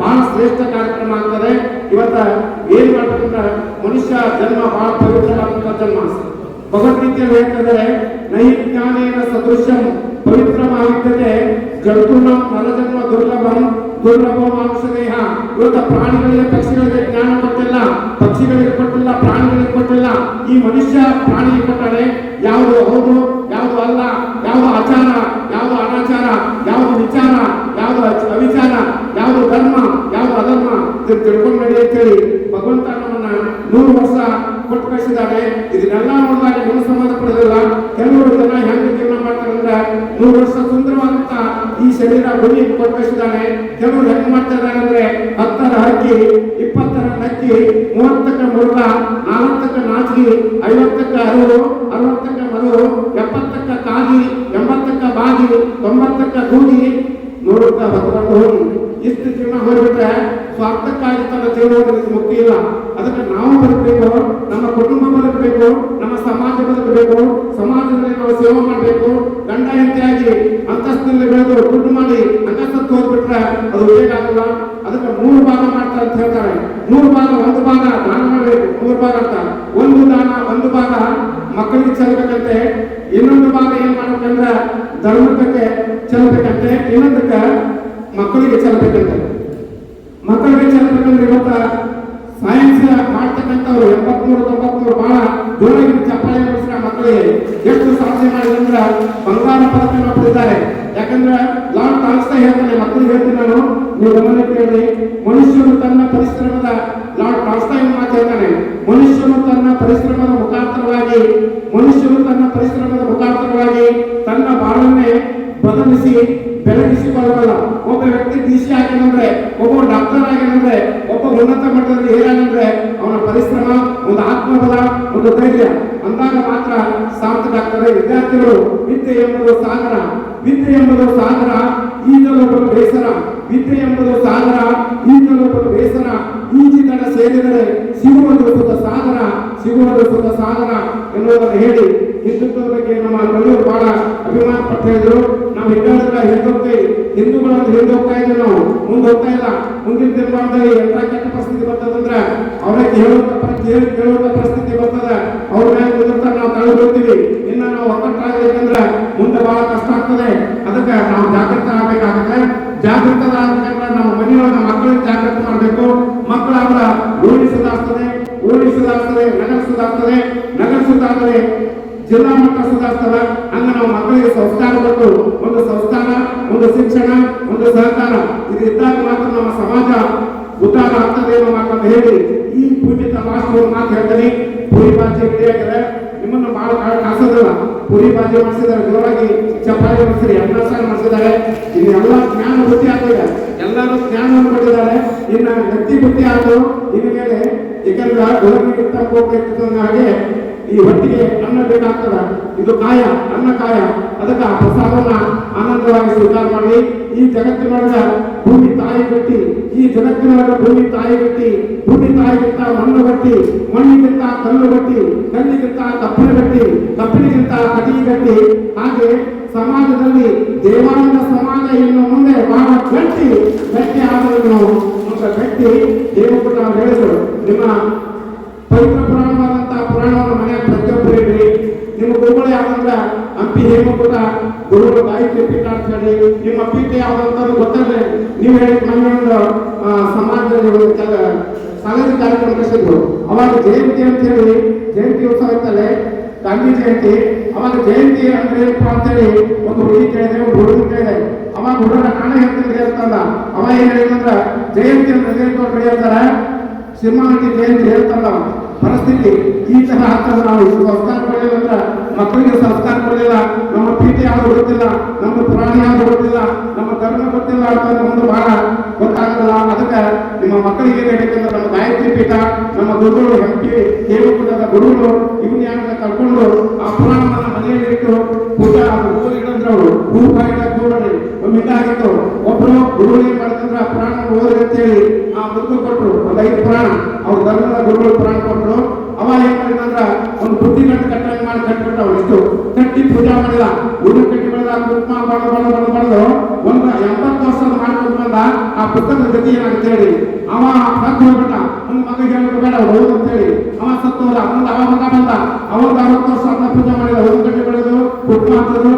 ಬಹಳ ಶ್ರೇಷ್ಠ ಕಾರ್ಯಕ್ರಮ ಆಗ್ತದೆ. ಇವತ್ತ ಏನ್ ಮಾಡ್ಬೇಕಂದ್ರೆ ಮನುಷ್ಯ ಜನ್ಮ ಬಹಳ ಪವಿತ್ರವಾದಂತಹ ಜನ್ಮ. ಭಗವದ್ಗೀತೆಯಲ್ಲಿ ಹೇಳ್ತದೆ ನೈ ಜ್ಞಾನೇನ ಪವಿತ್ರವಾಗಿದ್ದರೆ ಜಂತುನ ನರಜನ್ಮ ದುರ್ಲಭಂ, ದುರ್ಲಭ ಮಾಂಸದೇಹ ಇವತ್ತು ಪ್ರಾಣಿಗಳಿಗೆ ಪಕ್ಷಿಗಳಿಗೆ ಜ್ಞಾನ ಕೊಟ್ಟಿಲ್ಲ, ಪಕ್ಷಿಗಳಿಗೆ ಕೊಟ್ಟಿಲ್ಲ, ಪ್ರಾಣಿಗಳಿಗೆ ಕೊಟ್ಟಿಲ್ಲ. ಈ ಮನುಷ್ಯ ಪ್ರಾಣಿಗೆ ಕೊಟ್ಟಾನೆ. ಯಾವುದು ಹೌದು, ಯಾವುದು ಅಲ್ಲ, ಯಾವುದು ಆಚಾರ ಯಾವುದು ಅನಾಚಾರ, ಯಾವುದು ವಿಚಾರ, ಯಾವುದು ಅವಿಚಾರ, ಯಾವುದು ಧರ್ಮ, ಯಾವುದು ಅಧರ್ಮ. ತಿಳ್ಕೊಂಡು ನಡಿ ಭಗವಂತ ನಮ್ಮನ್ನ ನೂರು ವರ್ಷ ಕೊಟ್ಟು ಕಳಿಸಿದ್ದಾನೆ. ಇದನ್ನೆಲ್ಲ ನೋಡಿದಾಗ ನಿಮ್ಮ ಸಂಬಂಧ ಪಡೆದಿಲ್ಲ. ಕೆಲವರು ಜನ ಹೆಂಗ್ ಜೀವನ ಮಾಡ್ತಾರೆ ಅಂದ್ರೆ ನೂರು ವರ್ಷ ಸುಂದರವಾದಂತ ಈ ಶರೀರ ಗುರಿ ಕೊಟ್ಟಿದ್ದಾನೆ ಕೆಲವರು ಹೆಂಗ್ ಮಾಡ್ತಾ ಇದ್ದಾರೆ ಅಂದ್ರೆ ಹತ್ತರ ಹಕ್ಕಿ, ಇಪ್ಪತ್ತರ ನಕ್ಕಿ, ಮೂವತ್ತಕ್ಕ ಮುರುಗ ನಾಲ್ವತ್ತಕ್ಕ ನಾಚಿಗೆ ಐವತ್ತಕ್ಕ ಅರಿವು ಅರವತ್ತಕ್ಕ ಮರು ಎಪ್ಪತ್ತಕ್ಕ ಕಾಗಿ, ಎಂಬತ್ತಕ್ಕ ಬಾಗಿ, ತೊಂಬತ್ತಕ್ಕ ಕೂಗಿ ನೂರಕ್ಕ ಹೋಗಿ ಇಷ್ಟು ಜೀವನ ಹೋಗ್ಬಿಟ್ರೆ ಸ್ವಾರ್ಥಕ್ಕಾಗಿ ತನ್ನ ಜೀವನದಲ್ಲಿ ಮುಕ್ತಿ ಇಲ್ಲ ಅದಕ್ಕೆ ನಾವು ಬದುಕಬೇಕು, ನಮ್ಮ ಕುಟುಂಬ ಬದುಕಬೇಕು ನಮ್ಮ ಸಮಾಜ ಬದುಕಬೇಕು ಸಮಾಜದಲ್ಲಿ ನಾವು ಸೇವೆ ಮಾಡಬೇಕು. ಗಂಡ ಹೆಂಡತಿಯಾಗಿ ಅಂತಸ್ತಿನಲ್ಲಿ ಬೆಳೆದು ದುಡ್ಡು ಮಾಡಿ ಅಂತಸ್ತತ್ತು ಹೋಗ್ಬಿಟ್ರೆ ಅದು ಹೇಗಾಗಲ್ಲ ಅದಕ್ಕೆ ಮೂರು ಭಾಗ ಮಾಡ್ತಾರೆ ಅಂತ ಹೇಳ್ತಾರೆ. ಮೂರು ಭಾಗ, ಒಂದು ಭಾಗ ದಾನ ಮಾಡಬೇಕು. ಮೂರು ಭಾಗ ಅಂತ. ಒಂದು ದಾನ, ಒಂದು ಭಾಗ ಮಕ್ಕಳಿಗೆ ಚೆಲ್ಲಬೇಕಂತೆ ಇನ್ನೊಂದು ಭಾಗ ಏನ್ ಮಾಡ್ಬೇಕಂದ್ರೆ ಧರ್ಮಕ್ಕೆ ಚೆಲ್ಲಬೇಕಂತೆ ಇನ್ನೊಂದಕ್ಕೆ ಮಕ್ಕಳಿಗೆ ಚಲಬೇಕಂತ ಮಕ್ಕಳಿಗೆ ಚೆಲ್ಲಬೇಕಂದ್ರೆ ಇವತ್ತ ಸೈನ್ಸ್ ಮಾಡ್ತಕ್ಕಂಥವ್ರು ಎಪ್ಪತ್ಮೂರು ತೊಂಬತ್ಮೂರು ಬಹಳ ಜೋರಾಗಿ ಚಪ್ಪಾಳೆ ಮಾಡಿಸಿದ ಮಕ್ಕಳಿಗೆ ಎಷ್ಟು ಸಾಧನೆ ಮಾಡಿದ್ರೆ ಬಂಗಾರ ಪದಕವನ್ನು ಪಡೆದಿದ್ದಾರೆ. ಯಾಕಂದ್ರೆ ಲಾರ್ಡ್ ಟಾಲ್ಸ್ಟೈ ಹೇಳ್ತಾನೆ, ಮಕ್ಕಳಿಗೆ ಹೇಳ್ತೀನಿ ನಾನು, ನೀವು ಗಮನಕ್ಕೆ ಕೇಳಿ. ಮನುಷ್ಯನು ತನ್ನ ಪರಿಶ್ರಮದ, ಲಾರ್ಡ್ ಟಾಲ್ಸ್ಟೈ ಮಾತು ಹೇಳ್ತಾನೆ, ಮನುಷ್ಯನು ತನ್ನ ಪರಿಶ್ರಮದ ಮುಖಾಂತರವಾಗಿ, ಮನುಷ್ಯನು ತನ್ನ ಪರಿಶ್ರಮದ ಎಂಬುದು ಸಾಗರ, ವಿದ್ಯೆ ಎಂಬುದು ಸಾಗರ ಈಗಲೂ ಬರು ಬೇಸರ, ವಿದ್ಯೆ ಎಂಬುದು ಸಾಗರ ಈಗಲೂ ಬೇಸರ. ಈಜಿದಡ ಸೇರಿದರೆ ಸಿಗುವುದು ಸುತ ಸಾಗರ ಸಿಗುವುದು ಸುತ ಸಾಗರ ಎನ್ನುವುದನ್ನು ಹೇಳಿ ಹಿಂದುತ್ವದ ಬಗ್ಗೆ ನಮ್ಮ ಕಲ್ಲೂರು ಬಹಳ ಅಭಿಮಾನ ಪಡ್ತಾ ಇದ್ರು ನಾವು ಹಿಂದುಳಿದ ಹಿಂದೋಗ್ತೇವೆ ಹಿಂದೂಗಳನ್ನು ಹಿಂದೋಗ್ತಾ ಇದ್ದೀವಿ ನಾವು. ಮುಂದೆ ಹೋಗ್ತಾ ಇಲ್ಲ. ಮುಂದಿನ ದಿನಮಾನದಲ್ಲಿ ಎಂತ ಕೆಟ್ಟ ಪರಿಸ್ಥಿತಿ ಬರ್ತದಂದ್ರೆ ಅವ್ರಿಗೆ ಕೇಳಿ ಕೇಳುವಂತ ಪರಿಸ್ಥಿತಿ ಬರ್ತದೆ. ಅವ್ರ ಮೇಲೆ ಕುದುರ್ತಾ ನಾವು ತಳ್ಳಿ ಬರ್ತೀವಿ ಇನ್ನ ನಾವು ಮುಂದೆ ಬಹಳ ಕಷ್ಟ ಆಗ್ತದೆ. ಅದಕ್ಕೆ ನಾವು ಜಾಗೃತ ಆಗ್ಬೇಕಾಗುತ್ತೆ. ಜಾಗೃತರಾಗಬೇಕಂದ್ರೆ ನಾವು ಮನೆಯೊಳಗ ಮಕ್ಕಳಿಗೆ ಜಾಗೃತಿ ಮಾಡಬೇಕು. ಮಕ್ಕಳ ಓಣಿ ಓಡಿಸದಾಗ್ತದೆ ಓಣಿ ನಗರಿಸದಾಗ್ತದೆ ನಗರ ಸುಧಾರಿಸ್ತದೆ ನಗರ ಸುಧಾರಣೆ ಜಿಲ್ಲಾ ಮಟ್ಟ ಸುಧಾರಿಸ್ತದೆ. ಹಂಗ ನಾವು ಮಕ್ಕಳಿಗೆ ಸಂಸ್ಕಾರ ಕೊಟ್ಟು ಒಂದು ಸಂಸ್ಕಾರ, ಒಂದು ಶಿಕ್ಷಣ, ಒಂದು ಸಹಕಾರ. ಇದು ಇದ್ದಾಗ ಮಾತ್ರ ನಮ್ಮ ಸಮಾಜ ಉದ್ದಾರ ಆಗ್ತದೆ ಅನ್ನೋ ಮಾತನ್ನು ಹೇಳಿ ಈ ಪೂಜಿತ ಒಂದು ಮಾತು ಹೇಳ್ತೀನಿ. ಪೂರಿ ಭಾಷೆ ನಿಮ್ಮನ್ನು ಬಹಳ ಕಾಲ ಕಾಸೋದಲ್ಲ ಪುರಿ ಬಾಜಿ ಮಾಡಿಸಿದ್ದಾರೆ, ಜೋರಾಗಿ ಚಪಾತಿ ಮಾಡಿಸಿದ್ರೆ ಅನ್ನ ಸಾರ ಮಾಡಿಸಿದ್ದಾರೆ. ಇಲ್ಲಿ ಎಲ್ಲ ಜ್ಞಾನ ಬುದ್ಧಿ ಆಗ್ತದೆ ಎಲ್ಲರೂ ಜ್ಞಾನವನ್ನು ಪಡೆದಿದ್ದಾರೆ. ಇನ್ನು ವ್ಯಕ್ತಿ ಬುದ್ಧಿ ಆದ್ರು ಇನ್ನು ಮೇಲೆ ಏಕೆಂದ್ರೆ ಗುರುಗಿಂತ ಹೋಗ್ಬೇಕು ಹಾಗೆ ಈ ಹೊಟ್ಟಿಗೆ ಅನ್ನ ಬೇಕಾಗ್ತದ. ಇದು ಕಾಯ, ಅನ್ನ ಕಾಯ. ಅದಕ್ಕೆ ಆ ಪ್ರಸಾದವನ್ನ ಆನಂದವಾಗಿ ಸ್ವೀಕಾರ ಮಾಡಿ, ಈ ಜಗತ್ತಿನೊಳಗ ಭೂಮಿ ತಾಯಿ ಕಟ್ಟಿ, ಈ ಜಗತ್ತಿನೊಳಗ ಭೂಮಿ ತಾಯಿ ಕಟ್ಟಿ, ಭೂಮಿ ತಾಯಿಗಿಂತ ಮಣ್ಣು ಕಟ್ಟಿ, ಮಣ್ಣಿಗಿಂತ ಕಲ್ಲು ಕಟ್ಟಿ, ಕಲ್ಲಿಗಿಂತ ಕಬ್ಬಿಣ ಗಟ್ಟಿ ಕಬ್ಬಿಣಿಗಿಂತ ಕಟಿ ಗಟ್ಟಿ ಹಾಗೆ ಸಮಾಜದಲ್ಲಿ ದೇವಾನಂದ ಸಮಾಜ ಇನ್ನು ಮುಂದೆ ಬಹಳ ಗಟ್ಟಿ ಗಟ್ಟಿ ಆದನ್ನು ಒಂದು ಗಟ್ಟಿ ದೇವಪುರ ನಾವು ಹೇಳಿದರು ನಿಮ್ಮ ಪವಿತ್ರ ಪುರಾಣವಾದಂತಹ ಪುರಾಣವನ್ನು ಮನೆಯ ಪ್ರತಿಯೊಬ್ಬರು ನಿಮ್ಮ ಗುರುಗಳು ಯಾವಂದ್ರ ಹಂಪಿ ಹೇಮಕೂಟ, ಗುರುಗಳು ಗಾಯತ್ರಿ ಪೀಠ ಅಂತ ಹೇಳಿ ನಿಮ್ಮ ಪೀಠ ಯಾವ್ದಂತ ಗೊತ್ತಲ್ಲ ನೀವು ಹೇಳಿ ಮನೆಯೊಂದು ಸಮಾಜದಲ್ಲಿ ಒಂದು ಕೆಲ ಸಾಮಾಜಿಕ ಕಾರ್ಯಕ್ರಮ ನಡೆಸಿದ್ರು ಅವಾಗ ಜಯಂತಿ ಅಂತ ಹೇಳಿ ಜಯಂತಿ ಉತ್ಸವ ಇತ್ತಲ್ಲೇ, ಗಾಂಧಿ ಜಯಂತಿ. ಅವಾಗ ಜಯಂತಿ ಅಂದ್ರೆ ಏನಪ್ಪ ಅಂತೇಳಿ ಒಂದು ಹುಡುಗಿ ಕೇಳಿದೆ ಒಂದು ಹುಡುಗ ಕೇಳಿದೆ. ಅವಾಗ ಹುಡುಗ ನಾನೇ ಹೇಳ್ತೀನಿ ಹೇಳ್ತಲ್ಲ ಅವ ಏನ್ ಹೇಳಿದಂದ್ರ ಜಯಂತಿ ಅಂತ ಜಯಂತಿ ಹೇಳ್ತಾರ ಸಿಂಹನಟಿ ಜಯಂತಿ ಹೇಳ್ತಾನ ಪರಿಸ್ಥಿತಿ ಈ ತರ ಆಗ್ತದೆ ನಾವು. ಸಂಸ್ಕಾರ ಅಂದ್ರೆ ಮಕ್ಕಳಿಗೆ ಸಂಸ್ಕಾರ ಕೊಡಲಿಲ್ಲ, ನಮ್ಮ ಪೀಠ ಯಾವುದು ಗೊತ್ತಿಲ್ಲ, ನಮ್ಮ ಪುರಾಣ ಯಾವುದು ಗೊತ್ತಿಲ್ಲ, ನಮ್ಮ ಧರ್ಮ ಗೊತ್ತಿಲ್ಲ ಅಂತ ನಮ್ದು ಬಹಳ ಗೊತ್ತಾಗಲ್ಲ. ಅದಕ್ಕೆ ನಿಮ್ಮ ಮಕ್ಕಳಿಗೆ ಏನ್ ಹೇಳ್ಬೇಕಂದ್ರೆ, ನಮ್ಮ ಗಾಯತ್ರಿ ಪೀಠ, ನಮ್ಮ ಗುರುಗಳು ಹಂಪಿ ಹೇಮಕುಂಡದ ಗುರುಗಳು ಇವನ್ನ ಯಾರನ್ನ ಕರ್ಕೊಂಡು ಆ ಪುರಾಣವನ್ನ ಮನೆಯಲ್ಲಿ ಇಟ್ಟು ಪೂಜಾ ಅದು ಹೂ ಇಡಂದ್ರೆ ಅವರು ಹೂ ಕಾಯಿಡ ಗುರುಗಳು ಒಂದು ಇದಾಗಿತ್ತು. ಒಬ್ರು ಗುರುಗಳು ಏನ್ ಮಾಡ್ತಂದ್ರೆ ಆ ಪುರಾಣ ಓದ್ರಿ ಅಂತೇಳಿ ಆ ಮುದ್ದು ಕೊಟ್ಟರು ಒಂದು ಐದು ಪುರಾಣ, ಅವ್ರ ಧರ್ಮದ ಗುರುಗಳು ಪುರಾಣ ಕೊಟ್ರು. ಅವ ಏನ್ ಮಾಡಿದಂದ್ರ ಒಂದು ಬುದ್ಧಿ ಗಂಟು ಕಟ್ಟಂಗ್ ಮಾಡಿ ಕಟ್ಬಿಟ್ಟ ಇಷ್ಟು ಕಟ್ಟಿ ಪೂಜಾ ಮಾಡಿದ ಊರು ಕಟ್ಟಿ ಬೆಳೆದ ಕುಂಕುಮ ಬಳ್ದು ಬಳ್ದು ಬಳ್ದು ಬಳ್ದು ಒಂದು ಎಂಬತ್ತು ವರ್ಷದ ಮಾಡ್ಕೊಂಡು ಬಂದ ಆ ಪುಸ್ತಕದ ಗತಿ ಏನಂತ ಹೇಳಿ. ಅವ ಸತ್ತು ಹೋಗ್ಬಿಟ್ಟ. ಒಂದು ಮಗ ಹೇಳ್ಬೇಕು ಬೇಡ, ಅವ್ರು ಓದು ಅಂತ ಹೇಳಿ. ಅವ ಸತ್ತು ಹೋದ ಮುಂದೆ ಅವ ಮಗ ಬಂದ. ಅವಾಗ ಅರವತ್ತು ವರ್ಷ ಅಂತ ಪೂಜೆ ಮಾಡಿದ ಊರು ಕಟ್ಟಿ ಬೆಳೆದು ಕುಂಕುಮ ಹಾಕಿದ್ರು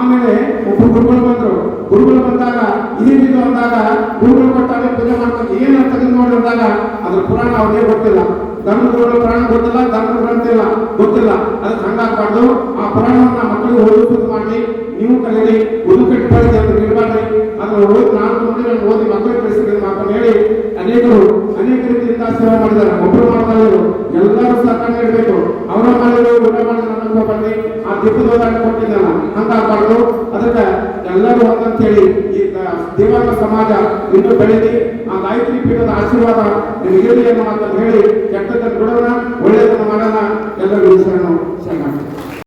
ಆಮೇಲೆ ಒಬ್ಬರು ಗುರುಗಳು ಬಂದ್ರು. ಗುರುಗಳು ಬಂದಾಗ, ಇದೇನಿದು ಅಂದಾಗ, ಗುರುಗಳು ಕೊಟ್ಟಾಗ ಪೂಜೆ ಮಾಡ್ಕೊಂಡು ಏನಂತ ನೋಡಿ ಅಂದಾಗ, ಅದ್ರ ಪುರಾಣ ಅವ್ರಿಗೆ ಗೊತ್ತಿಲ್ಲ. ಧರ್ಮಗುರುಗಳ ಪುರಾಣ ಗೊತ್ತಿಲ್ಲ ಧರ್ಮ ಗ್ರಂಥ ಇಲ್ಲ ಗೊತ್ತಿಲ್ಲ. ಅದಕ್ಕೆ ಹಂಗಾಗಬಾರ್ದು ಆ ಪುರಾಣವನ್ನ ಮಕ್ಕಳಿಗೆ ಓದಿಸುವುದು ಮಾಡಿ, ನೀವು ಕಲೀರಿ ಒಂದು ಕಟ್ಟಿ ಬರೆದಿ ಅಂತ ಬಿಡಬಾರ್ರಿ ಅದನ್ನು ಓದಿ ನಾನು ನೋಡಿ ನಾನು ಓದಿ ಮಕ್ಕಳಿಗೆ ಕಳಿಸಿದ್ರೆ ಮಾತನ್ನು ಹೇಳಿ, ಅನೇಕರು, ಅನೇಕ ರೀತಿಯಿಂದ ಸೇವೆ ಮಾಡಿದ್ದಾರೆ. ಒಬ್ಬರು ಮಾಡ್ತಾರೆ ಇದ್ರು. ಎಲ್ಲರೂ ಸಹಕಾರ ನೀಡಬೇಕು ಅವರ ಮಾಡಿದ್ರು ಊಟ ಮಾಡಿದ್ರು ನನ್ನ ಬನ್ನಿ. ಆ ದಿಬ್ಬದ ಕೊಟ್ಟಿದ್ದಲ್ಲ ಹಂಗಾಗಬಾರ್ದು. ಅದಕ್ಕೆ ಎಲ್ಲರೂ ಒಂದಂತ ಹೇಳಿ ಈ ದೇವಾಂಗ ಸಮಾಜ, ಇನ್ನೂ ಬೆಳೀಲಿ ಆ ಗಾಯತ್ರಿ ಪೀಠದ ಆಶೀರ್ವಾದ ನಿಮಗೆ ಇರಲಿ ಅನ್ನೋ ಮಾತನ್ನು ಹೇಳಿ ಕೆಟ್ಟದನ್ನು ಬಿಡೋಣ ಒಳ್ಳೆಯದನ್ನು ಮಾಡೋಣ. ಎಲ್ಲರಿಗೂ ಶರಣು ಶರಣ